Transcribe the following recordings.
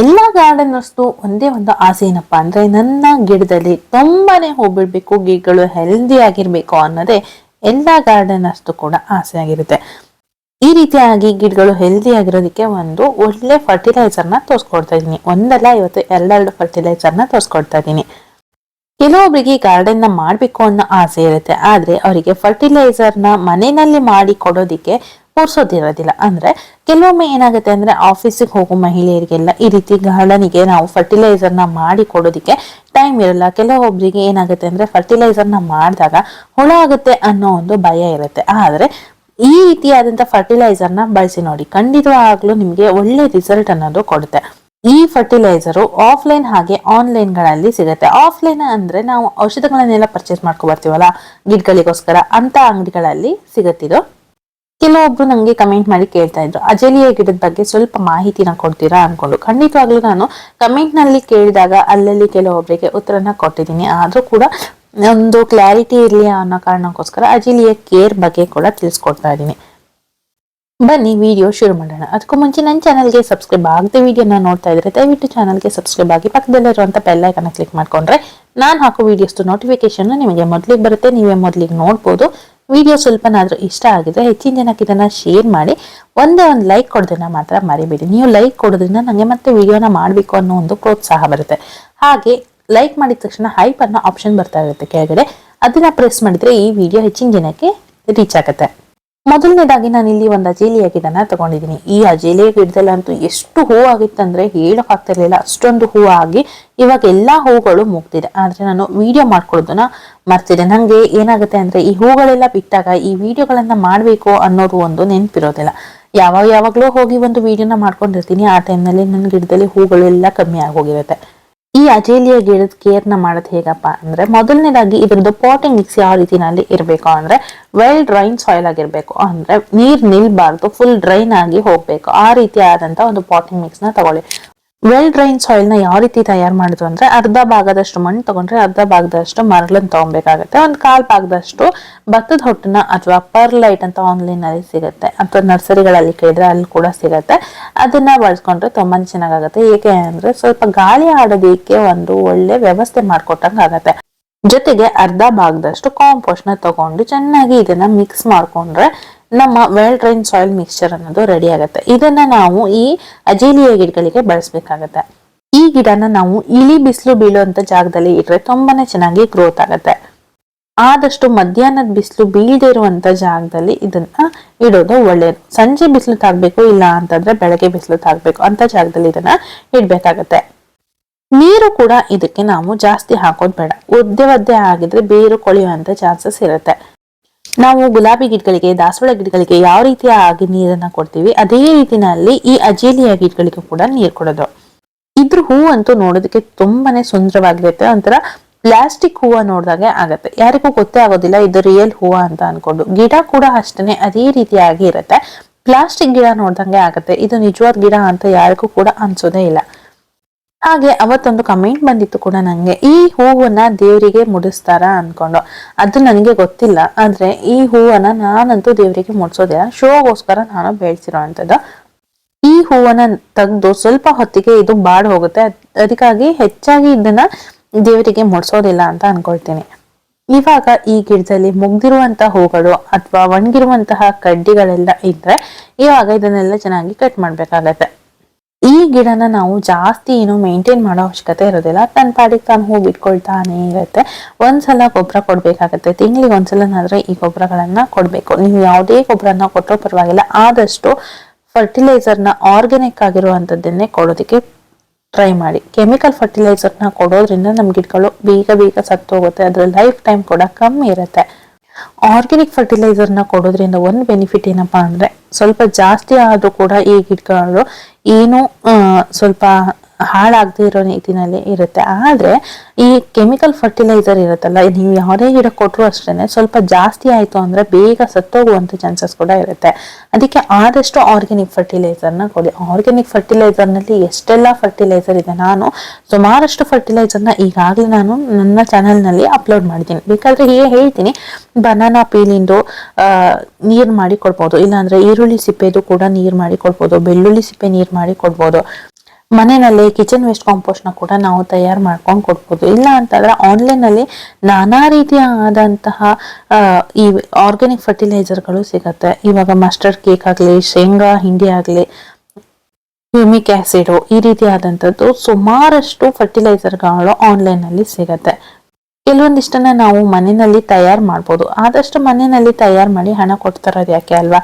ಎಲ್ಲ ಗಾರ್ಡನರ್ಸ್ದು ಒಂದೇ ಒಂದು ಆಸೆ ಏನಪ್ಪ ಅಂದ್ರೆ ನನ್ನ ಗಿಡದಲ್ಲಿ ತುಂಬಾನೇ ಹೂ ಗಿಡಗಳು ಹೆಲ್ದಿ ಆಗಿರ್ಬೇಕು ಅನ್ನೋದೇ ಎಲ್ಲ ಗಾರ್ಡನರ್ಸ್ದು ಕೂಡ ಆಸೆ ಆಗಿರುತ್ತೆ. ಈ ರೀತಿಯಾಗಿ ಗಿಡಗಳು ಹೆಲ್ದಿ ಆಗಿರೋದಕ್ಕೆ ಒಂದು ಒಳ್ಳೆ ಫರ್ಟಿಲೈಸರ್ನ ತೋರಿಸ್ಕೊಡ್ತಾ ಇದ್ದೀನಿ. ಒಂದಲ್ಲ, ಇವತ್ತು ಎರಡೆರಡು ಫರ್ಟಿಲೈಸರ್ನ ತೋರಿಸ್ಕೊಡ್ತಾ ಇದ್ದೀನಿ. ಕೆಲವೊಬ್ಬರಿಗೆ ಗಾರ್ಡನ್ನ ಮಾಡ್ಬೇಕು ಅನ್ನೋ ಆಸೆ ಇರುತ್ತೆ, ಆದ್ರೆ ಅವರಿಗೆ ಫರ್ಟಿಲೈಸರ್ನ ಮನೆಯಲ್ಲಿ ಮಾಡಿ ಕೊಡೋದಿಕ್ಕೆ ಪುರ್ಸೋದಿರೋದಿಲ್ಲ ಅಂದ್ರೆ ಕೆಲವೊಮ್ಮೆ ಏನಾಗುತ್ತೆ ಅಂದ್ರೆ ಆಫೀಸಿಗೆ ಹೋಗೋ ಮಹಿಳೆಯರಿಗೆಲ್ಲ ಈ ರೀತಿ ಗಾರ್ಡನಿಗೆ ನಾವು ಫರ್ಟಿಲೈಸರ್ನ ಮಾಡಿ ಕೊಡೋದಕ್ಕೆ ಟೈಮ್ ಇರಲ್ಲ. ಕೆಲವೊಬ್ಬರಿಗೆ ಏನಾಗುತ್ತೆ ಅಂದ್ರೆ ಫರ್ಟಿಲೈಸರ್ನ ಮಾಡಿದಾಗ ಹುಳ ಆಗುತ್ತೆ ಅನ್ನೋ ಒಂದು ಭಯ ಇರುತ್ತೆ. ಆದರೆ ಈ ರೀತಿಯಾದಂಥ ಫರ್ಟಿಲೈಸರ್ನ ಬಳಸಿ ನೋಡಿ. ಖಂಡಿತವಾಗ್ಲೂ ನಿಮಗೆ ಒಳ್ಳೆ ರಿಸಲ್ಟ್ ಅನ್ನೋದು ಕೊಡುತ್ತೆ. ಈ ಫರ್ಟಿಲೈಸರು ಆಫ್ಲೈನ್ ಹಾಗೆ ಆನ್ಲೈನ್ಗಳಲ್ಲಿ ಸಿಗುತ್ತೆ. ಆಫ್ಲೈನ್ ಅಂದರೆ ನಾವು ಔಷಧಗಳನ್ನೆಲ್ಲ ಪರ್ಚೇಸ್ ಮಾಡ್ಕೊ ಬರ್ತೀವಲ್ಲ? ಗಿಡಗಳಿಗೋಸ್ಕರ ಅಂತ ಅಂಗಡಿಗಳಲ್ಲಿ ಸಿಗುತ್ತಿದ್ದು ಕೆಲವೊಬ್ರು ನಂಗೆ ಕಮೆಂಟ್ ಮಾಡಿ ಕೇಳ್ತಾ ಇದ್ರು ಅಜಲಿಯ ಗಿಡದ ಬಗ್ಗೆ ಸ್ವಲ್ಪ ಮಾಹಿತಿನ ಕೊಡ್ತೀರಾ? ಅನ್ಕೊಂಡು ಖಂಡಿತವಾಗ್ಲೂ ನಾನು ಕಮೆಂಟ್ನಲ್ಲಿ ಕೇಳಿದಾಗ ಅಲ್ಲಲ್ಲಿ ಕೆಲವೊಬ್ಬರಿಗೆ ಉತ್ತರನ ಕೊಟ್ಟಿದ್ದೀನಿ. ಆದ್ರೂ ಕೂಡ ಒಂದು ಕ್ಲಾರಿಟಿ ಇರಲಿ ಅನ್ನೋ ಕಾರಣಕ್ಕೋಸ್ಕರ ಅಜಿಲಿಯ ಕೇರ್ ಬಗ್ಗೆ ಕೂಡ ತಿಳಿಸ್ಕೊಡ್ತಾ ಇದ್ದೀನಿ. ಬನ್ನಿ ವಿಡಿಯೋ ಶುರು ಮಾಡೋಣ. ಅದಕ್ಕೂ ಮುಂಚೆ ನನ್ನ ಚಾನಲ್ಗೆ ಸಬ್ಸ್ಕ್ರೈಬ್ ಆಗದೆ ವಿಡಿಯೋನ ನೋಡ್ತಾ ಇದ್ರೆ ದಯವಿಟ್ಟು ಚಾನಲ್ಗೆ ಸಬ್ಸ್ಕ್ರೈಬ್ ಆಗಿ ಪಕ್ಕದಲ್ಲಿರುವಂಥ ಬೆಲ್ ಐಕನ್ನ ಕ್ಲಿಕ್ ಮಾಡ್ಕೊಂಡ್ರೆ ನಾನು ಹಾಕೋ ವಿಡಿಯೋಸ್ದು ನೋಟಿಫಿಕೇಶನ್ ನಿಮಗೆ ಮೊದಲಿಗೆ ಬರುತ್ತೆ, ನೀವೇ ಮೊದಲಿಗೆ ನೋಡ್ಬೋದು. ವಿಡಿಯೋ ಸ್ವಲ್ಪನಾದರೂ ಇಷ್ಟ ಆಗಿದ್ರೆ ಹೆಚ್ಚಿನ ಜನಕ್ಕೆ ಇದನ್ನು ಶೇರ್ ಮಾಡಿ, ಒಂದೇ ಒಂದು ಲೈಕ್ ಕೊಡೋದನ್ನ ಮಾತ್ರ ಮರಿಬೇಡಿ. ನೀವು ಲೈಕ್ ಕೊಡೋದ್ರಿಂದ ನನಗೆ ಮತ್ತೆ ವಿಡಿಯೋನ ಮಾಡಬೇಕು ಅನ್ನೋ ಒಂದು ಪ್ರೋತ್ಸಾಹ ಬರುತ್ತೆ. ಹಾಗೆ ಲೈಕ್ ಮಾಡಿದ ತಕ್ಷಣ ಹೈಪ್ ಅನ್ನೋ ಆಪ್ಷನ್ ಬರ್ತಾ ಇರುತ್ತೆ ಕೆಳಗಡೆ. ಅದನ್ನು ಪ್ರೆಸ್ ಮಾಡಿದರೆ ಈ ವಿಡಿಯೋ ಹೆಚ್ಚಿನ ಜನಕ್ಕೆ ರೀಚ್ ಆಗುತ್ತೆ. ಮೊದಲನೇದಾಗಿ ನಾನು ಇಲ್ಲಿ ಒಂದು ಅಜೇಲಿಯ ಗಿಡನ ತಗೊಂಡಿದ್ದೀನಿ. ಈ ಅಜೇಲಿಯ ಗಿಡದಲ್ಲಂತೂ ಎಷ್ಟು ಹೂ ಆಗಿತ್ತಂದ್ರೆ ಹೇಳಕ್ ಇರಲಿಲ್ಲ. ಅಷ್ಟೊಂದು ಹೂ ಆಗಿ ಇವಾಗ ಎಲ್ಲಾ ಹೂಗಳು ಮುಗ್ದಿದೆ. ಆದ್ರೆ ನಾನು ವಿಡಿಯೋ ಮಾಡ್ಕೊಳ್ಳೋದನ್ನ ಮರ್ತಿದೆ. ನಂಗೆ ಏನಾಗುತ್ತೆ ಅಂದ್ರೆ ಈ ಹೂಗಳೆಲ್ಲ ಬಿಟ್ಟಾಗ ಈ ವಿಡಿಯೋಗಳನ್ನ ಮಾಡಬೇಕು ಅನ್ನೋದು ಒಂದು ನೆನಪಿರೋದಿಲ್ಲ. ಯಾವಾಗ ಯಾವಾಗಲೂ ಹೋಗಿ ಒಂದು ವಿಡಿಯೋನ ಮಾಡ್ಕೊಂಡಿರ್ತೀನಿ. ಆ ಟೈಮ್ನಲ್ಲಿ ನನ್ನ ಗಿಡದಲ್ಲಿ ಹೂಗಳೆಲ್ಲ ಕಮ್ಮಿ ಆಗಿ ಹೋಗಿರುತ್ತೆ ಈ ಅಜೇಲಿಯ ಗಿಡದ ಕೇರ್ನ ಮಾಡೋದು ಹೇಗಪ್ಪ ಅಂದ್ರೆ ಮೊದಲನೇದಾಗಿ ಇದ್ರದ್ದು ಪಾಟಿಂಗ್ ಮಿಕ್ಸ್ ಯಾವ ರೀತಿನಲ್ಲಿ ಇರಬೇಕು ಅಂದ್ರೆ ವೆಲ್ ಡ್ರೈನ್ ಸಾಯಿಲ್ ಆಗಿರ್ಬೇಕು. ಅಂದ್ರೆ ನೀರ್ ನಿಲ್ಬಾರ್ದು ಫುಲ್ ಡ್ರೈನ್ ಆಗಿ ಹೋಗ್ಬೇಕು. ಆ ರೀತಿ ಆದಂತ ಒಂದು ಪಾಟಿಂಗ್ ಮಿಕ್ಸ್ನ ತಗೊಳ್ಳಿ. ವೆಲ್ ಡ್ರೈನ್ ಸಾಯಿಲ್ನ ಯಾವ ರೀತಿ ತಯಾರು ಮಾಡುದು ಅಂದ್ರೆ ಅರ್ಧ ಭಾಗದಷ್ಟು ಮಣ್ಣು ತಗೊಂಡ್ರೆ ಅರ್ಧ ಭಾಗದಷ್ಟು ಮರಳನ್ನು ತಗೊಬೇಕಾಗುತ್ತೆ. ಒಂದು ಕಾಲ್ ಭಾಗದಷ್ಟು ಭತ್ತದ ಹೊಟ್ಟನ ಅಥವಾ ಪರ್ಲೈಟ್ ಅಂತ ಆನ್ಲೈನ್ ಅಲ್ಲಿ ಸಿಗುತ್ತೆ. ಅಥವಾ ನರ್ಸರಿಗಳಲ್ಲಿ ಕೇಳಿದ್ರೆ ಅಲ್ಲಿ ಕೂಡ ಸಿಗುತ್ತೆ. ಅದನ್ನ ಬಳಸ್ಕೊಂಡ್ರೆ ತುಂಬಾ ಚೆನ್ನಾಗಾಗುತ್ತೆ. ಏಕೆ ಅಂದ್ರೆ ಸ್ವಲ್ಪ ಗಾಳಿ ಆಡೋದಕ್ಕೆ ಒಂದು ಒಳ್ಳೆ ವ್ಯವಸ್ಥೆ ಮಾಡ್ಕೊಟ್ಟಂಗ ಆಗತ್ತೆ. ಜೊತೆಗೆ ಅರ್ಧ ಭಾಗದಷ್ಟು ಕಾಂಪೋಸ್ಟ್ನ ತಗೊಂಡು ಚೆನ್ನಾಗಿ ಇದನ್ನ ಮಿಕ್ಸ್ ಮಾಡ್ಕೊಂಡ್ರೆ ನಮ್ಮ ವೆಲ್ ಡ್ರೈನ್ ಸಾಯಿಲ್ ಮಿಕ್ಸ್ಚರ್ ಅನ್ನೋದು ರೆಡಿ ಆಗುತ್ತೆ. ಇದನ್ನ ನಾವು ಈ ಅಜೇಲಿಯ ಗಿಡಗಳಿಗೆ ಬಳಸಬೇಕಾಗತ್ತೆ. ಈ ಗಿಡನ ನಾವು ಇಳಿ ಬಿಸಿಲು ಬೀಳುವಂತ ಜಾಗದಲ್ಲಿ ಇಟ್ರೆ ತುಂಬಾನೇ ಚೆನ್ನಾಗಿ ಗ್ರೋತ್ ಆಗುತ್ತೆ. ಆದಷ್ಟು ಮಧ್ಯಾಹ್ನದ ಬಿಸಿಲು ಬೀಳದೆ ಇರುವಂತ ಜಾಗದಲ್ಲಿ ಇದನ್ನ ಇಡೋದು ಒಳ್ಳೆಯದು ಸಂಜೆ ಬಿಸಿಲು ತಾಗ್ಬೇಕು, ಇಲ್ಲ ಅಂತಂದ್ರೆ ಬೆಳಗ್ಗೆ ಬಿಸಿಲು ತಾಗ್ಬೇಕು ಅಂತ ಜಾಗದಲ್ಲಿ ಇದನ್ನ ಇಡಬೇಕಾಗತ್ತೆ. ನೀರು ಕೂಡ ಇದಕ್ಕೆ ನಾವು ಜಾಸ್ತಿ ಹಾಕೋದು ಬೇಡ. ಒದ್ದೆ ಒದ್ದೆ ಆಗಿದ್ರೆ ಬೇರು ಕೊಳೆಯುವಂತ ಚಾನ್ಸಸ್ ಇರುತ್ತೆ. ನಾವು ಗುಲಾಬಿ ಗಿಡಗಳಿಗೆ, ದಾಸವಾಳ ಗಿಡಗಳಿಗೆ ಯಾವ ರೀತಿಯ ಆಗಿ ನೀರನ್ನ ಕೊಡ್ತೀವಿ, ಅದೇ ರೀತಿನಲ್ಲಿ ಈ ಅಜೇಲಿಯ ಗಿಡಗಳಿಗೂ ಕೂಡ ನೀರು ಕೊಡೋದು. ಇದ್ರ ಹೂ ಅಂತೂ ನೋಡೋದಕ್ಕೆ ತುಂಬಾನೇ ಸುಂದರವಾಗಿರುತ್ತೆ. ಒಂಥರ ಪ್ಲಾಸ್ಟಿಕ್ ಹೂವ ನೋಡಿದಾಗೆ ಆಗತ್ತೆ. ಯಾರಿಗೂ ಗೊತ್ತೇ ಆಗೋದಿಲ್ಲ ಇದು ರಿಯಲ್ ಹೂವ ಅಂತ ಅನ್ಕೊಂಡು. ಗಿಡ ಕೂಡ ಅಷ್ಟೇ ಅದೇ ರೀತಿಯಾಗಿ ಇರುತ್ತೆ. ಪ್ಲಾಸ್ಟಿಕ್ ಗಿಡ ನೋಡ್ದಂಗೆ ಆಗುತ್ತೆ. ಇದು ನಿಜವಾದ ಗಿಡ ಅಂತ ಯಾರಿಗೂ ಕೂಡ ಅನ್ಸೋದೇ ಇಲ್ಲ. ಹಾಗೆ ಅವತ್ತೊಂದು ಕಮೆಂಟ್ ಬಂದಿತ್ತು ಕೂಡ ನನಗೆ ಈ ಹೂವನ್ನ ದೇವರಿಗೆ ಮುಡಿಸ್ತಾರ ಅನ್ಕೊಂಡು. ಅದು ನನಗೆ ಗೊತ್ತಿಲ್ಲ, ಆದ್ರೆ ಈ ಹೂವನ್ನ ನಾನಂತೂ ದೇವರಿಗೆ ಮುಡಿಸೋದಿಲ್ಲ ಶೋಗೋಸ್ಕರ ನಾನು ಬೆಳೆಸಿರೋ ಅಂತದ್ದು ಈ ಹೂವನ್ನ ತೆಗೆದು ಸ್ವಲ್ಪ ಹೊತ್ತಿಗೆ ಇದು ಬಾಡ್ ಹೋಗುತ್ತೆ. ಅದ್- ಅದಕ್ಕಾಗಿ ಹೆಚ್ಚಾಗಿ ಇದನ್ನ ದೇವರಿಗೆ ಮುಡಿಸೋದಿಲ್ಲ ಅಂತ ಅನ್ಕೊಳ್ತೀನಿ. ಇವಾಗ ಈ ಗಿಡದಲ್ಲಿ ಮುಗ್ದಿರುವಂತಹ ಹೂಗಳು ಅಥವಾ ಒಣಗಿರುವಂತಹ ಕಡ್ಡಿಗಳೆಲ್ಲ ಇದ್ರೆ ಇವಾಗ ಇದನ್ನೆಲ್ಲ ಚೆನ್ನಾಗಿ ಕಟ್ ಮಾಡ್ಬೇಕಾಗತ್ತೆ. ಈ ಗಿಡನ ನಾವು ಜಾಸ್ತಿ ಏನು ಮೇಂಟೈನ್ ಮಾಡೋ ಅವಶ್ಯಕತೆ ಇರೋದಿಲ್ಲ. ತನ್ನ ಪಾಡಿಗೆ ತಾನು ಹೂ ಬಿಟ್ಕೊಳ್ತಾನೆ ಇರುತ್ತೆ. ಒಂದ್ಸಲ ಗೊಬ್ಬರ ಕೊಡ್ಬೇಕಾಗತ್ತೆ. ತಿಂಗಳಿಗೆ ಒಂದ್ಸಲನಾದ್ರೆ ಈ ಗೊಬ್ಬರಗಳನ್ನ ಕೊಡಬೇಕು. ನೀವು ಯಾವುದೇ ಗೊಬ್ಬರನ ಕೊಟ್ಟರೂ ಪರವಾಗಿಲ್ಲ. ಆದಷ್ಟು ಫರ್ಟಿಲೈಸರ್ನ ಆರ್ಗ್ಯಾನಿಕ್ ಆಗಿರುವಂಥದ್ದನ್ನೇ ಕೊಡೋದಕ್ಕೆ ಟ್ರೈ ಮಾಡಿ. ಕೆಮಿಕಲ್ ಫರ್ಟಿಲೈಸರ್ನ ಕೊಡೋದ್ರಿಂದ ನಮ್ಮ ಗಿಡಗಳು ಬೇಗ ಬೇಗ ಸತ್ತೋಗುತ್ತೆ. ಅದರ ಲೈಫ್ ಟೈಮ್ ಕೂಡ ಕಮ್ಮಿ ಇರುತ್ತೆ. ಆರ್ಗ್ಯಾನಿಕ್ ಫರ್ಟಿಲೈಸರ್ನ ಕೊಡೋದ್ರಿಂದ ಒಂದು ಬೆನಿಫಿಟ್ ಏನಪ್ಪಾ ಅಂದ್ರೆ ಸ್ವಲ್ಪ ಜಾಸ್ತಿ ಆದ್ರೂ ಕೂಡ ಈ ಗಿಡಗಳು ಏನು ಸ್ವಲ್ಪ ಹಾಳಾಗದೇ ಇರೋ ನೀತಿನಲ್ಲಿ ಇರುತ್ತೆ. ಆದರೆ ಈ ಕೆಮಿಕಲ್ ಫರ್ಟಿಲೈಸರ್ ಇರುತ್ತಲ್ಲ ನೀವು ಯಾವುದೇ ಗಿಡ ಕೊಟ್ಟರು ಅಷ್ಟೇ ಸ್ವಲ್ಪ ಜಾಸ್ತಿ ಆಯಿತು ಅಂದರೆ ಬೇಗ ಸತ್ತೋಗುವಂಥ ಚಾನ್ಸಸ್ ಕೂಡ ಇರುತ್ತೆ. ಅದಕ್ಕೆ ಆದಷ್ಟು ಆರ್ಗ್ಯಾನಿಕ್ ಫರ್ಟಿಲೈಸರ್ನ ಕೊಡಿ. ಆರ್ಗ್ಯಾನಿಕ್ ಫರ್ಟಿಲೈಸರ್ನಲ್ಲಿ ಎಷ್ಟೆಲ್ಲ ಫರ್ಟಿಲೈಸರ್ ಇದೆ ನಾನು, ಸುಮಾರಷ್ಟು ಫರ್ಟಿಲೈಸರ್ನ ಈಗಾಗಲೇ ನಾನು ನನ್ನ ಚಾನಲ್ನಲ್ಲಿ ಅಪ್ಲೋಡ್ ಮಾಡಿದ್ದೀನಿ. ಬೇಕಾದರೆ ಹೀಗೆ ಹೇಳ್ತೀನಿ ಬನಾನಾ ಪೀಲಿಂದು ನೀರು ಮಾಡಿ ಕೊಡ್ಬೋದು ಇಲ್ಲಾಂದರೆ ಈರುಳ್ಳಿ ಸಿಪ್ಪೆದು ಕೂಡ ನೀರು ಮಾಡಿ ಕೊಡ್ಬೋದು ಬೆಳ್ಳುಳ್ಳಿ ಸಿಪ್ಪೆ ನೀರು ಮಾಡಿ ಕೊಡ್ಬೋದು ಮನೆಯಲ್ಲಿ ಕಿಚನ್ ವೇಸ್ಟ್ ಕಾಂಪೋಸ್ಟ್ನ ಕೂಡ ನಾವು ತಯಾರು ಮಾಡ್ಕೊಂಡು ಕೊಡ್ಬೋದು. ಇಲ್ಲ ಅಂತಂದ್ರೆ ಆನ್ಲೈನ್ ಅಲ್ಲಿ ನಾನಾ ರೀತಿಯ ಆದಂತಹ ಈ ಆರ್ಗ್ಯಾನಿಕ್ ಫರ್ಟಿಲೈಸರ್ಗಳು ಸಿಗತ್ತೆ. ಇವಾಗ ಮಸ್ಟರ್ಡ್ ಕೇಕ್ ಆಗಲಿ, ಶೇಂಗಾ, ಹಿಂಡಿ ಆಗಲಿ ಹ್ಯೂಮಿಕ್ ಆಸಿಡ್ ಈ ರೀತಿಯಾದಂಥದ್ದು ಸುಮಾರಷ್ಟು ಫರ್ಟಿಲೈಸರ್ಗಳು ಆನ್ಲೈನ್ ಅಲ್ಲಿ ಸಿಗತ್ತೆ. ಕೆಲವೊಂದಿಷ್ಟನ್ನ ನಾವು ಮನೆಯಲ್ಲಿ ತಯಾರು ಮಾಡ್ಬೋದು. ಆದಷ್ಟು ಮನೆಯಲ್ಲಿ ತಯಾರು ಮಾಡಿ ಹಣ ಕೊಡ್ತಾರೋದು ಯಾಕೆ ಅಲ್ವಾ?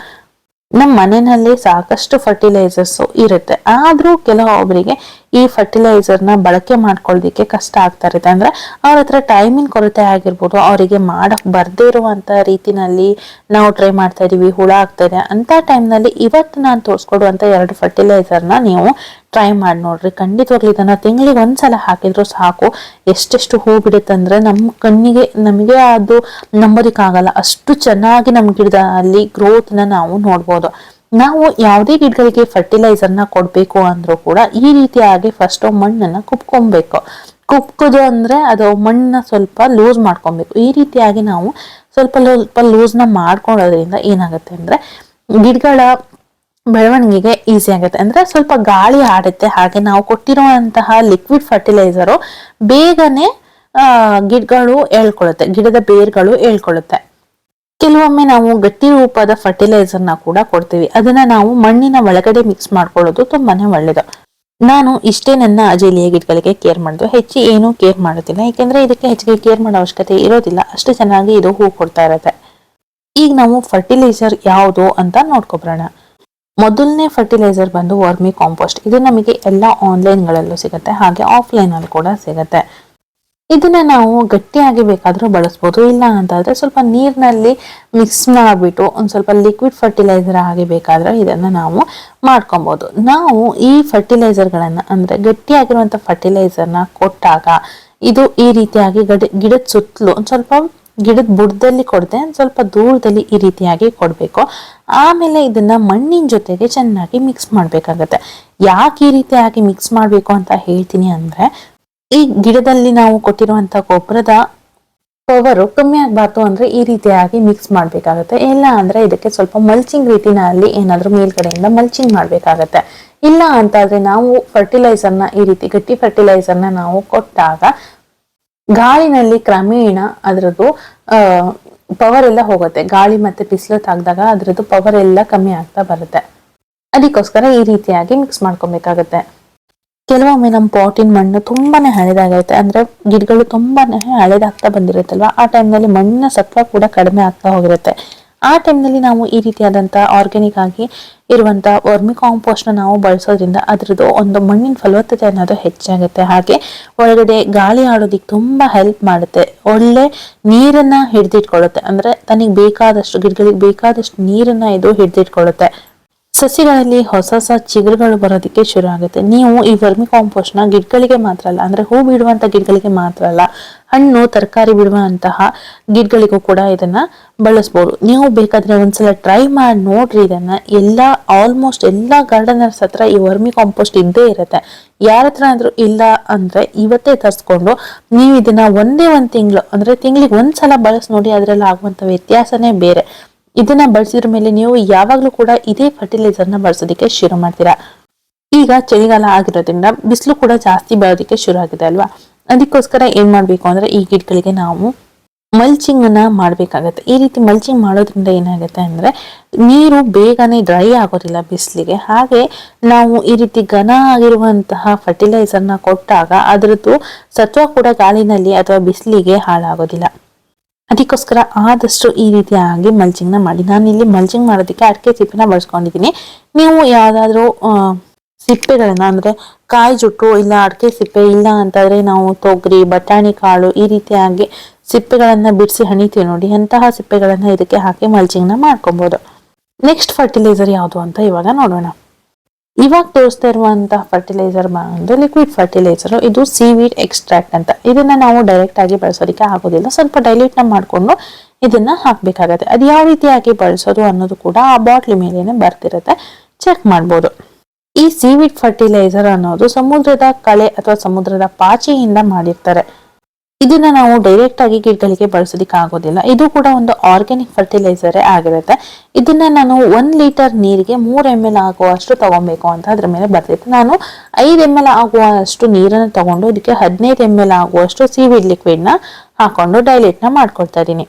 ನಮ್ಮ ಮನೆಯಲ್ಲಿ ಸಾಕಷ್ಟು ಫರ್ಟಿಲೈಸರ್ಸ್ ಇರುತ್ತೆ. ಆದ್ರೂ ಕೆಲವೊಬ್ಬರಿಗೆ ಈ ಫರ್ಟಿಲೈಸರ್ನ ಬಳಕೆ ಮಾಡ್ಕೊಳ್ಳೋದಿಕ್ಕೆ ಕಷ್ಟ ಆಗ್ತಾ ಇರುತ್ತೆ. ಅಂದ್ರೆ ಅವ್ರ ಹತ್ರ ಟೈಮಿನ ಕೊರತೆ ಆಗಿರ್ಬೋದು, ಅವರಿಗೆ ಮಾಡಕ್ ಬರ್ದೇ ಇರುವಂತ ರೀತಿನಲ್ಲಿ ನಾವು ಟ್ರೈ ಮಾಡ್ತಾ ಇದೀವಿ, ಹುಳ ಆಗ್ತಾ ಇದೆ. ಅಂತ ಟೈಮ್ನಲ್ಲಿ ಇವತ್ತು ನಾನು ತೋರಿಸ್ಕೊಡುವಂಥ ಎರಡು ಫರ್ಟಿಲೈಸರ್ನ ನೀವು ಟ್ರೈ ಮಾಡಿ ನೋಡ್ರಿ. ಖಂಡಿತವಾಗ್ಲೂ ಇದನ್ನ ತಿಂಗಳಿಗೆ ಒಂದ್ಸಲ ಹಾಕಿದ್ರು ಸಾಕು. ಎಷ್ಟೆಷ್ಟು ಹೂ ಬಿಡುತ್ತಂದ್ರೆ ನಮ್ಮ ಕಣ್ಣಿಗೆ, ನಮಗೆ ಅದು ನಂಬೋದಿಕ್ಕಾಗಲ್ಲ. ಅಷ್ಟು ಚೆನ್ನಾಗಿ ನಮ್ಮ ಗಿಡದಲ್ಲಿ ಗ್ರೋತ್ನ ನಾವು ನೋಡ್ಬೋದು. ನಾವು ಯಾವುದೇ ಗಿಡಗಳಿಗೆ ಫರ್ಟಿಲೈಸರ್ ಕೊಡಬೇಕು ಅಂದ್ರೂ ಕೂಡ ಈ ರೀತಿಯಾಗಿ ಫಸ್ಟ್ ಮಣ್ಣನ್ನ ಕುಪ್ಕೊಬೇಕು. ಕುಪ್ಕೋದು ಅಂದ್ರೆ ಅದು ಮಣ್ಣನ್ನ ಸ್ವಲ್ಪ ಲೂಸ್ ಮಾಡ್ಕೊಬೇಕು. ಈ ರೀತಿಯಾಗಿ ನಾವು ಸ್ವಲ್ಪ ಸ್ವಲ್ಪ ಲೂಸ್ನ ಮಾಡ್ಕೊಳ್ಳೋದ್ರಿಂದ ಏನಾಗುತ್ತೆ ಅಂದ್ರೆ ಗಿಡಗಳ ಬೆಳವಣಿಗೆಗೆ ಈಸಿ ಆಗುತ್ತೆ. ಅಂದ್ರೆ ಸ್ವಲ್ಪ ಗಾಳಿ ಆಡುತ್ತೆ. ಹಾಗೆ ನಾವು ಕೊಟ್ಟಿರುವಂತಹ ಲಿಕ್ವಿಡ್ ಫರ್ಟಿಲೈಸರು ಬೇಗನೆ ಗಿಡಗಳು ಹೇಳ್ಕೊಳ್ಳುತ್ತೆ ಗಿಡದ ಬೇರ್ಗಳು ಏಳ್ಕೊಳ್ಳುತ್ತೆ ಕೆಲವೊಮ್ಮೆ ನಾವು ಗಟ್ಟಿ ರೂಪದ ಫರ್ಟಿಲೈಸರ್ನ ಕೂಡ ಕೊಡ್ತೀವಿ. ಅದನ್ನ ನಾವು ಮಣ್ಣಿನ ಒಳಗಡೆ ಮಿಕ್ಸ್ ಮಾಡ್ಕೊಳ್ಳೋದು ತುಂಬಾನೇ ಒಳ್ಳೇದು. ನಾನು ಇಷ್ಟೇ ನನ್ನ ಅಜೇಲಿಯ ಗಿಡಗಳಿಗೆ ಕೇರ್ ಮಾಡೋದು ಹೆಚ್ಚು ಏನು ಕೇರ್ ಮಾಡೋದಿಲ್ಲ ಯಾಕೆಂದ್ರೆ ಇದಕ್ಕೆ ಹೆಚ್ಚಿಗೆ ಕೇರ್ ಮಾಡೋ ಅವಶ್ಯಕತೆ ಇರೋದಿಲ್ಲ. ಅಷ್ಟು ಚೆನ್ನಾಗಿ ಇದು ಹೂ ಕೊಡ್ತಾ ಇರುತ್ತೆ. ಈಗ ನಾವು ಫರ್ಟಿಲೈಸರ್ ಯಾವುದು ಅಂತ ನೋಡ್ಕೊಬರೋಣ. ಮೊದಲನೇ ಫರ್ಟಿಲೈಸರ್ ಬಂದು ವರ್ಮಿ ಕಾಂಪೋಸ್ಟ್. ಇದು ನಮಗೆ ಎಲ್ಲ ಆನ್ಲೈನ್ಗಳಲ್ಲೂ ಸಿಗುತ್ತೆ. ಹಾಗೆ ಆಫ್ಲೈನ್ ಅಲ್ಲಿ ಕೂಡ ಸಿಗುತ್ತೆ. ಇದನ್ನ ನಾವು ಗಟ್ಟಿಯಾಗಿ ಬೇಕಾದರೂ ಬಳಸ್ಬೋದು, ಇಲ್ಲ ಅಂತಾದ್ರೆ ಸ್ವಲ್ಪ ನೀರಿನಲ್ಲಿ ಮಿಕ್ಸ್ ಮಾಡಿಬಿಟ್ಟು ಒಂದು ಸ್ವಲ್ಪ ಲಿಕ್ವಿಡ್ ಫರ್ಟಿಲೈಸರ್ ಆಗಿ ಬೇಕಾದ್ರೆ ಇದನ್ನ ನಾವು ಮಾಡ್ಕೊಬೋದು. ನಾವು ಈ ಫರ್ಟಿಲೈಸರ್ಗಳನ್ನ ಅಂದ್ರೆ ಗಟ್ಟಿಯಾಗಿರುವಂತ ಫರ್ಟಿಲೈಸರ್ನ ಕೊಟ್ಟಾಗ ಇದು ಈ ರೀತಿಯಾಗಿ ಗಡ, ಗಿಡದ ಸುತ್ತಲೂ ಒಂದು ಸ್ವಲ್ಪ ಗಿಡದ ಬುಡದಲ್ಲಿ ಕೊಡದೆ ಸ್ವಲ್ಪ ದೂರದಲ್ಲಿ ಈ ರೀತಿಯಾಗಿ ಕೊಡಬೇಕು. ಆಮೇಲೆ ಇದನ್ನ ಮಣ್ಣಿನ ಜೊತೆಗೆ ಚೆನ್ನಾಗಿ ಮಿಕ್ಸ್ ಮಾಡ್ಬೇಕಾಗತ್ತೆ. ಯಾಕೆ ಈ ರೀತಿಯಾಗಿ ಮಿಕ್ಸ್ ಮಾಡಬೇಕು ಅಂತ ಹೇಳ್ತೀನಿ ಅಂದ್ರೆ ಈ ಗಿಡದಲ್ಲಿ ನಾವು ಕೊಟ್ಟಿರುವಂತ ಗೊಬ್ಬರದ ಪವರು ಕಮ್ಮಿ ಆಗಬಾರ್ದು ಅಂದ್ರೆ ಈ ರೀತಿಯಾಗಿ ಮಿಕ್ಸ್ ಮಾಡ್ಬೇಕಾಗತ್ತೆ. ಇಲ್ಲ ಅಂದ್ರೆ ಇದಕ್ಕೆ ಸ್ವಲ್ಪ ಮಲ್ಚಿಂಗ್ ರೀತಿನಲ್ಲಿ ಏನಾದ್ರೂ ಮೇಲ್ಗಡೆಯಿಂದ ಮಲ್ಚಿಂಗ್ ಮಾಡ್ಬೇಕಾಗತ್ತೆ. ಇಲ್ಲ ಅಂತಾದ್ರೆ ನಾವು ಫರ್ಟಿಲೈಸರ್ನ ಈ ರೀತಿ ಗಟ್ಟಿ ಫರ್ಟಿಲೈಸರ್ನ ನಾವು ಕೊಟ್ಟಾಗ ಗಾಳಿನಲ್ಲಿ ಕ್ರಮೇಣ ಅದರದ್ದು ಪವರ್ ಎಲ್ಲ ಹೋಗುತ್ತೆ. ಗಾಳಿ ಮತ್ತೆ ಬಿಸಿಲು ತಾಗ್ದಾಗ ಅದರದ್ದು ಪವರ್ ಎಲ್ಲ ಕಮ್ಮಿ ಆಗ್ತಾ ಬರುತ್ತೆ. ಅದಕ್ಕೋಸ್ಕರ ಈ ರೀತಿಯಾಗಿ ಮಿಕ್ಸ್ ಮಾಡ್ಕೊಬೇಕಾಗತ್ತೆ. ಕೆಲವೊಮ್ಮೆ ನಮ್ಮ ಪಾಟಿನ ಮಣ್ಣು ತುಂಬಾನೇ ಹಳೆದಾಗೈತೆ. ಅಂದ್ರೆ ಗಿಡಗಳು ತುಂಬಾನೇ ಹಳೆದಾಗ್ತಾ ಬಂದಿರುತ್ತಲ್ವಾ? ಆ ಟೈಮ್ನಲ್ಲಿ ಮಣ್ಣಿನ ಸತ್ವ ಕೂಡ ಕಡಿಮೆ ಆಗ್ತಾ ಹೋಗಿರುತ್ತೆ. ಆ ಟೈಮ್ನಲ್ಲಿ ನಾವು ಈ ರೀತಿಯಾದಂತ ಆರ್ಗ್ಯಾನಿಕ್ ಆಗಿ ಇರುವಂತ ವರ್ಮಿ ಕಾಂಪೋಸ್ಟ್ನ ನಾವು ಬಳಸೋದ್ರಿಂದ ಅದ್ರದ್ದು ಒಂದು ಮಣ್ಣಿನ ಫಲವತ್ತತೆ ಅನ್ನೋದು ಹೆಚ್ಚಾಗುತ್ತೆ ಹಾಗೆ ಒಳಗಡೆ ಗಾಳಿ ಆಡೋದಿಕ್ಕೆ ತುಂಬಾ ಹೆಲ್ಪ್ ಮಾಡುತ್ತೆ. ಒಳ್ಳೆ ನೀರನ್ನ ಹಿಡಿದಿಟ್ಕೊಳ್ಳುತ್ತೆ. ಅಂದ್ರೆ ತನಗೆ ಬೇಕಾದಷ್ಟು, ಗಿಡಗಳಿಗೆ ಬೇಕಾದಷ್ಟು ನೀರನ್ನ ಇದು ಹಿಡಿದಿಟ್ಕೊಳ್ಳುತ್ತೆ. ಸಸಿಗಳಲ್ಲಿ ಹೊಸ ಹೊಸ ಚಿಗುರುಗಳು ಬರೋದಕ್ಕೆ ಶುರು ಆಗುತ್ತೆ. ನೀವು ಈ ವರ್ಮಿ ಕಾಂಪೋಸ್ಟ್ನ ಗಿಡಗಳಿಗೆ ಮಾತ್ರ ಅಲ್ಲ, ಅಂದ್ರೆ ಹೂ ಬಿಡುವಂತ ಗಿಡಗಳಿಗೆ ಮಾತ್ರ ಅಲ್ಲ, ಹಣ್ಣು, ತರಕಾರಿ ಬಿಡುವಂತಹ ಗಿಡಗಳಿಗೂ ಕೂಡ ಇದನ್ನ ಬಳಸ್ಬೋದು. ನೀವು ಬೇಕಾದ್ರೆ ಒಂದ್ಸಲ ಟ್ರೈ ಮಾಡಿ ನೋಡ್ರಿ ಇದನ್ನ. ಎಲ್ಲಾ ಆಲ್ಮೋಸ್ಟ್ ಎಲ್ಲಾ ಗಾರ್ಡನರ್ಸ್ ಹತ್ರ ಈ ವರ್ಮಿ ಕಾಂಪೋಸ್ಟ್ ಇದ್ದೇ ಇರುತ್ತೆ. ಯಾರ ಹತ್ರ ಆದ್ರೂ ಇಲ್ಲ ಅಂದ್ರೆ ಇವತ್ತೇ ತರಿಸ್ಕೊಂಡು ನೀವು ಇದನ್ನ ಒಂದೇ ಒಂದ್ ತಿಂಗಳು, ಅಂದ್ರೆ ತಿಂಗಳಿಗೆ ಒಂದ್ಸಲ ಬಳಸಿ ನೋಡಿ ಅದ್ರಲ್ಲಿ ಆಗುವಂತ ವ್ಯತ್ಯಾಸನೇ ಬೇರೆ. ಇದನ್ನ ಬಳಸಿದ್ರ ಮೇಲೆ ನೀವು ಯಾವಾಗ್ಲೂ ಕೂಡ ಇದೇ ಫರ್ಟಿಲೈಸರ್ನ ಬಳಸೋದಕ್ಕೆ ಶುರು ಮಾಡ್ತೀರಾ? ಈಗ ಚಳಿಗಾಲ ಆಗಿರೋದ್ರಿಂದ ಬಿಸಿಲು ಕೂಡ ಜಾಸ್ತಿ ಬರೋದಕ್ಕೆ ಶುರು ಆಗಿದೆ ಅಲ್ವಾ? ಅದಕ್ಕೋಸ್ಕರ ಏನ್ ಮಾಡ್ಬೇಕು ಅಂದ್ರೆ ಈ ಗಿಡಗಳಿಗೆ ನಾವು ಮಲ್ಚಿಂಗ್ ಅನ್ನ ಮಾಡ್ಬೇಕಾಗತ್ತೆ. ಈ ರೀತಿ ಮಲ್ಚಿಂಗ್ ಮಾಡೋದ್ರಿಂದ ಏನಾಗುತ್ತೆ ಅಂದ್ರೆ ನೀರು ಬೇಗನೆ ಡ್ರೈ ಆಗೋದಿಲ್ಲ ಬಿಸಿಲಿಗೆ. ಹಾಗೆ ನಾವು ಈ ರೀತಿ ಘನ ಆಗಿರುವಂತಹ ಫರ್ಟಿಲೈಸರ್ನ ಕೊಟ್ಟಾಗ ಅದರದ್ದು ಸತ್ವ ಕೂಡ ಗಾಳಿನಲ್ಲಿ ಅಥವಾ ಬಿಸಿಲಿಗೆ ಹಾಳಾಗೋದಿಲ್ಲ. ಅದಕ್ಕೋಸ್ಕರ ಆದಷ್ಟು ಈ ರೀತಿಯಾಗಿ ಮಲ್ಚಿಂಗ್ನ ಮಾಡಿ. ನಾನು ಇಲ್ಲಿ ಮಲ್ಚಿಂಗ್ ಮಾಡೋದಕ್ಕೆ ಅಡಿಕೆ ಸಿಪ್ಪೆನ ಬಳಸ್ಕೊಂಡಿದ್ದೀನಿ. ನೀವು ಯಾವುದಾದ್ರೂ ಸಿಪ್ಪೆಗಳನ್ನು ಅಂದ್ರೆ ಕಾಯಿ ಜುಟ್ಟು ಇಲ್ಲ ಅಡಿಕೆ ಸಿಪ್ಪೆ ಇಲ್ಲ ಅಂತಂದ್ರೆ ನಾವು ತೊಗರಿ, ಬಟಾಣಿ ಕಾಳು ಈ ರೀತಿಯಾಗಿ ಸಿಪ್ಪೆಗಳನ್ನ ಬಿಡಿಸಿ ಹಣಿತೀವಿ ನೋಡಿ. ಅಂತಹ ಸಿಪ್ಪೆಗಳನ್ನ ಇದಕ್ಕೆ ಹಾಕಿ ಮಲ್ಚಿಂಗ್ನ ಮಾಡ್ಕೊಬಹುದು ನೆಕ್ಸ್ಟ್ ಫರ್ಟಿಲೈಸರ್ ಯಾವುದು ಅಂತ ಇವಾಗ ನೋಡೋಣ. ಇವಾಗ ತೋರಿಸ್ತಾ ಇರುವಂತಹ ಫರ್ಟಿಲೈಸರ್ ಬಂದು ಲಿಕ್ವಿಡ್ ಫರ್ಟಿಲೈಸರ್ ಇದು ಸೀವೀಡ್ ಎಕ್ಸ್ಟ್ರಾಕ್ಟ್ ಅಂತ. ಇದನ್ನ ನಾವು ಡೈರೆಕ್ಟ್ ಆಗಿ ಬಳಸೋದಕ್ಕೆ ಆಗೋದಿಲ್ಲ. ಸ್ವಲ್ಪ ಡೈಲ್ಯೂಟ್ನ ಮಾಡ್ಕೊಂಡು ಇದನ್ನ ಹಾಕ್ಬೇಕಾಗತ್ತೆ. ಅದು ಯಾವ ರೀತಿಯಾಗಿ ಬಳಸೋದು ಅನ್ನೋದು ಕೂಡ ಆ ಬಾಟ್ಲಿ ಮೇಲೇನೆ ಬರ್ತಿರುತ್ತೆ. ಚೆಕ್ ಮಾಡ್ಬೋದು. ಈ ಸೀವಿಡ್ ಫರ್ಟಿಲೈಸರ್ ಅನ್ನೋದು ಸಮುದ್ರದ ಕಳೆ ಅಥವಾ ಸಮುದ್ರದ ಪಾಚಿಯಿಂದ ಮಾಡಿರ್ತಾರೆ. ಇದನ್ನ ನಾವು ಡೈರೆಕ್ಟ್ ಆಗಿ ಗಿಡಗಳಿಗೆ ಬಳಸೋದಿಕ್ ಆಗೋದಿಲ್ಲ. ಇದು ಕೂಡ ಒಂದು ಆರ್ಗ್ಯಾನಿಕ್ ಫರ್ಟಿಲೈಸರ್ ಆಗಿರುತ್ತೆ. ಇದನ್ನ ನಾನು ಒಂದ್ ಲೀಟರ್ ನೀರಿಗೆ ಮೂರ್ ಎಂ ಎಲ್ ಆಗುವಷ್ಟು ತಗೊಬೇಕು ಅಂತ ಅದ್ರ ಮೇಲೆ ಬರ್ತಿತ್ತು ನಾನು ಐದ್ ಎಂ ಎಲ್ ಆಗುವಷ್ಟು ನೀರನ್ನು ತಗೊಂಡು, ಇದಕ್ಕೆ ಹದಿನೈದು ಎಂ ಎಲ್ ಆಗುವಷ್ಟು ಸೀವಿಡ್ ಲಿಕ್ವಿಡ್ನ ಹಾಕೊಂಡು ಡೈಲೇಟ್ನ ಮಾಡ್ಕೊಳ್ತಾ ಇದೀನಿ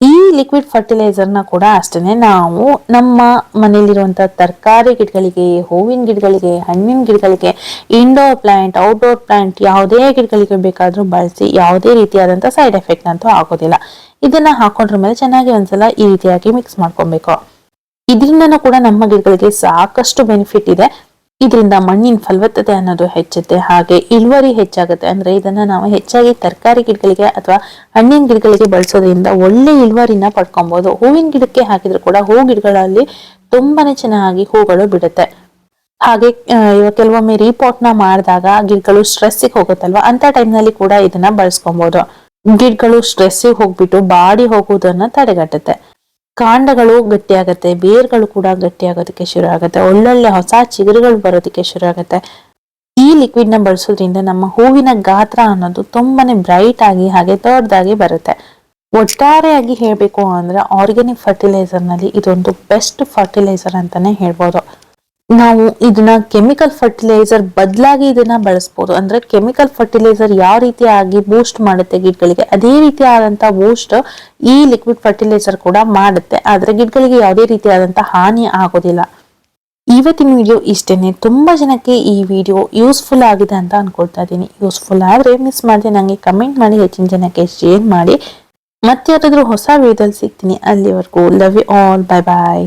ಈ ಲಿಕ್ವಿಡ್ ಫರ್ಟಿಲೈಸರ್ನ ಕೂಡ ಅಷ್ಟೇ ನಾವು ನಮ್ಮ ಮನೆಯಲ್ಲಿರುವಂಥ ತರಕಾರಿ ಗಿಡಗಳಿಗೆ, ಹೂವಿನ ಗಿಡಗಳಿಗೆ, ಹಣ್ಣಿನ ಗಿಡಗಳಿಗೆ ಇಂಡೋರ್ ಪ್ಲಾಂಟ್ ಔಟ್ಡೋರ್ ಪ್ಲಾಂಟ್ ಯಾವುದೇ ಗಿಡಗಳಿಗೆ ಬೇಕಾದರೂ ಬಳಸಿ ಯಾವುದೇ ರೀತಿಯಾದಂಥ ಸೈಡ್ ಎಫೆಕ್ಟ್ ಅಂತೂ ಆಗೋದಿಲ್ಲ. ಇದನ್ನ ಹಾಕೊಂಡ್ರ ಮೇಲೆ ಚೆನ್ನಾಗಿ ಒಂದ್ಸಲ ಈ ರೀತಿಯಾಗಿ ಮಿಕ್ಸ್ ಮಾಡ್ಕೊಬೇಕು. ಇದರಿಂದನೂ ಕೂಡ ನಮ್ಮ ಗಿಡಗಳಿಗೆ ಸಾಕಷ್ಟು ಬೆನಿಫಿಟ್ ಇದೆ. ಇದರಿಂದ ಮಣ್ಣಿನ ಫಲವತ್ತತೆ ಅನ್ನೋದು ಹೆಚ್ಚುತ್ತೆ, ಹಾಗೆ ಇಳುವರಿ ಹೆಚ್ಚಾಗುತ್ತೆ. ಅಂದ್ರೆ ಇದನ್ನ ನಾವು ಹೆಚ್ಚಾಗಿ ತರಕಾರಿ ಗಿಡಗಳಿಗೆ ಅಥವಾ ಹಣ್ಣಿನ ಗಿಡಗಳಿಗೆ ಬಳಸೋದ್ರಿಂದ ಒಳ್ಳೆ ಇಳುವರಿನ ಪಡ್ಕೊಬಹುದು ಹೂವಿನ ಗಿಡಕ್ಕೆ ಹಾಕಿದ್ರು ಕೂಡ ಹೂ ಗಿಡಗಳಲ್ಲಿ ತುಂಬಾನೇ ಚೆನ್ನಾಗಿ ಹೂಗಳು ಬಿಡುತ್ತೆ. ಹಾಗೆ ಕೆಲವೊಮ್ಮೆ ರೀಪಾಟ್ನ ಮಾಡಿದಾಗ ಗಿಡಗಳು ಸ್ಟ್ರೆಸ್ಸಿಗೆ ಹೋಗುತ್ತಲ್ವಾ, ಅಂತ ಟೈಮ್ನಲ್ಲಿ ನಲ್ಲಿ ಕೂಡ ಇದನ್ನ ಬಳಸ್ಕೊಬಹುದು ಗಿಡಗಳು ಸ್ಟ್ರೆಸ್ಸಿಗೆ ಹೋಗ್ಬಿಟ್ಟು ಬಾಡಿ ಹೋಗುವುದನ್ನ ತಡೆಗಟ್ಟುತ್ತೆ. ಕಾಂಡಗಳು ಗಟ್ಟಿಯಾಗುತ್ತೆ, ಬೇರ್ಗಳು ಕೂಡ ಗಟ್ಟಿಯಾಗೋದಕ್ಕೆ ಶುರು ಆಗುತ್ತೆ, ಒಳ್ಳೊಳ್ಳೆ ಹೊಸ ಚಿಗುರುಗಳು ಬರೋದಕ್ಕೆ ಶುರು ಆಗುತ್ತೆ. ಈ ಲಿಕ್ವಿಡ್ನ ಬಳಸೋದ್ರಿಂದ ನಮ್ಮ ಹೂವಿನ ಗಾತ್ರ ಅನ್ನೋದು ತುಂಬಾನೇ ಬ್ರೈಟ್ ಆಗಿ ಹಾಗೆ ದೊಡ್ಡದಾಗಿ ಬರುತ್ತೆ. ಒಟ್ಟಾರೆಯಾಗಿ ಹೇಳಬೇಕು ಅಂದ್ರೆ ಆರ್ಗ್ಯಾನಿಕ್ ಫರ್ಟಿಲೈಸರ್ನಲ್ಲಿ ಇದೊಂದು ಬೆಸ್ಟ್ ಫರ್ಟಿಲೈಸರ್ ಅಂತಾನೆ ಹೇಳ್ಬೋದು. ನಾವು ಇದನ್ನ ಕೆಮಿಕಲ್ ಫರ್ಟಿಲೈಸರ್ ಬದಲಾಗಿ ಇದನ್ನ ಬಳಸ್ಬೋದು. ಅಂದ್ರೆ ಕೆಮಿಕಲ್ ಫರ್ಟಿಲೈಸರ್ ಯಾವ ರೀತಿ ಆಗಿ ಬೂಸ್ಟ್ ಮಾಡುತ್ತೆ ಗಿಡಗಳಿಗೆ? ಅದೇ ರೀತಿಯಾದಂತಹ ಬೂಸ್ಟ್ ಈ ಲಿಕ್ವಿಡ್ ಫರ್ಟಿಲೈಸರ್ ಕೂಡ ಮಾಡುತ್ತೆ. ಆದ್ರೆ ಗಿಡಗಳಿಗೆ ಯಾವುದೇ ರೀತಿಯಾದಂತಹ ಹಾನಿ ಆಗೋದಿಲ್ಲ. ಇವತ್ತಿನ ವಿಡಿಯೋ ಇಷ್ಟೇನೆ. ತುಂಬಾ ಜನಕ್ಕೆ ಈ ವಿಡಿಯೋ ಯೂಸ್ಫುಲ್ ಆಗಿದೆ ಅಂತ ಅನ್ಕೊಳ್ತಾ ಇದ್ದೀನಿ. ಯೂಸ್ಫುಲ್ ಆದ್ರೆ ಮಿಸ್ ಮಾಡಿದೆ, ನಂಗೆ ಕಮೆಂಟ್ ಮಾಡಿ, ಹೆಚ್ಚಿನ ಜನಕ್ಕೆ ಶೇರ್ ಮಾಡಿ. ಮತ್ತೆ ಯಾರಾದ್ರೂ ಹೊಸ ವಿಡಿಯೋದಲ್ಲಿ ಸಿಗ್ತೀನಿ. ಅಲ್ಲಿವರೆಗೂ love you all bye bye